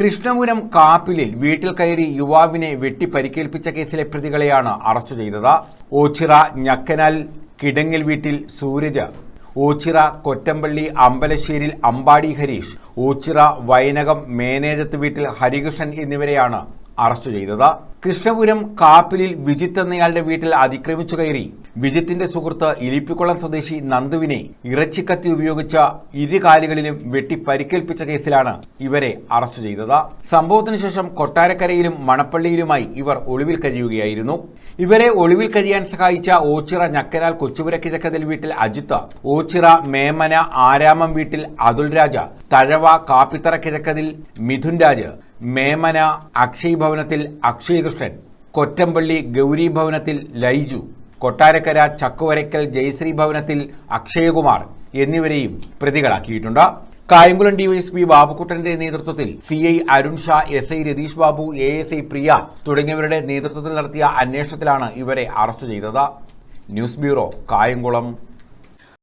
കൃഷ്ണപുരം കാപ്പിലിൽ വീട്ടിൽ കയറി യുവാവിനെ വെട്ടി പരിക്കേൽപ്പിച്ച കേസിലെ പ്രതികളെയാണ് അറസ്റ്റ് ചെയ്തത്. ഓച്ചിറ ഞക്കനാൽ കിടങ്ങൽ വീട്ടിൽ സൂരജ് ഓച്ചിറ കൊറ്റമ്പള്ളി അമ്പലശ്ശേരിൽ അമ്പാടി ഹരീഷ് ഓച്ചിറ വയനകം മേനേജത്ത് വീട്ടിൽ ഹരികൃഷ്ണൻ എന്നിവരെയാണ് അറസ്റ്റ് ചെയ്തത്. കൃഷ്ണപുരം കാപ്പിലിൽ വിജിത്ത് എന്നയാളുടെ വീട്ടിൽ അതിക്രമിച്ചു കയറി വിജിത്തിന്റെ സുഹൃത്ത് ഇലിപ്പിക്കുളം സ്വദേശി നന്ദുവിനെ ഇറച്ചിക്കത്തി ഉപയോഗിച്ച ഇരുകാലുകളിലും വെട്ടി പരിക്കേൽപ്പിച്ച കേസിലാണ് ഇവരെ അറസ്റ്റ് ചെയ്തത്. സംഭവത്തിന് ശേഷം കൊട്ടാരക്കരയിലും മണപ്പള്ളിയിലുമായി ഇവർ ഒളിവിൽ കഴിയുകയായിരുന്നു. ഇവരെ ഒളിവിൽ കഴിയാൻ സഹായിച്ച ഓച്ചിറ ഞക്കനാൽ കൊച്ചുപുര കിഴക്കതിൽ വീട്ടിൽ അജിത്ത് ഓച്ചിറ മേമന ആരാമം വീട്ടിൽ അതുൽ രാജ തഴവ കാപ്പിത്തറ കിഴക്കതിൽ മിഥുൻ രാജ് മേമന അക്ഷയ് ഭവനത്തിൽ അക്ഷയ് കൃഷ്ണൻ കൊറ്റമ്പള്ളി ഗൗരി ഭവനത്തിൽ ലൈജു കൊട്ടാരക്കര ചക്കുവരയ്ക്കൽ ജയശ്രീ ഭവനത്തിൽ അക്ഷയകുമാർ എന്നിവരെയും പ്രതികളാക്കിയിട്ടുണ്ട്. കായംകുളം ഡിവൈഎസ്പി ബാബുക്കുട്ടന്റെ നേതൃത്വത്തിൽ C I Arun Shah S I Ratheesh Babu A S I Priya തുടങ്ങിയവരുടെ നേതൃത്വത്തിൽ നടത്തിയ അന്വേഷണത്തിലാണ് ഇവരെ അറസ്റ്റ് ചെയ്തത്. News bureau Kayamkulam.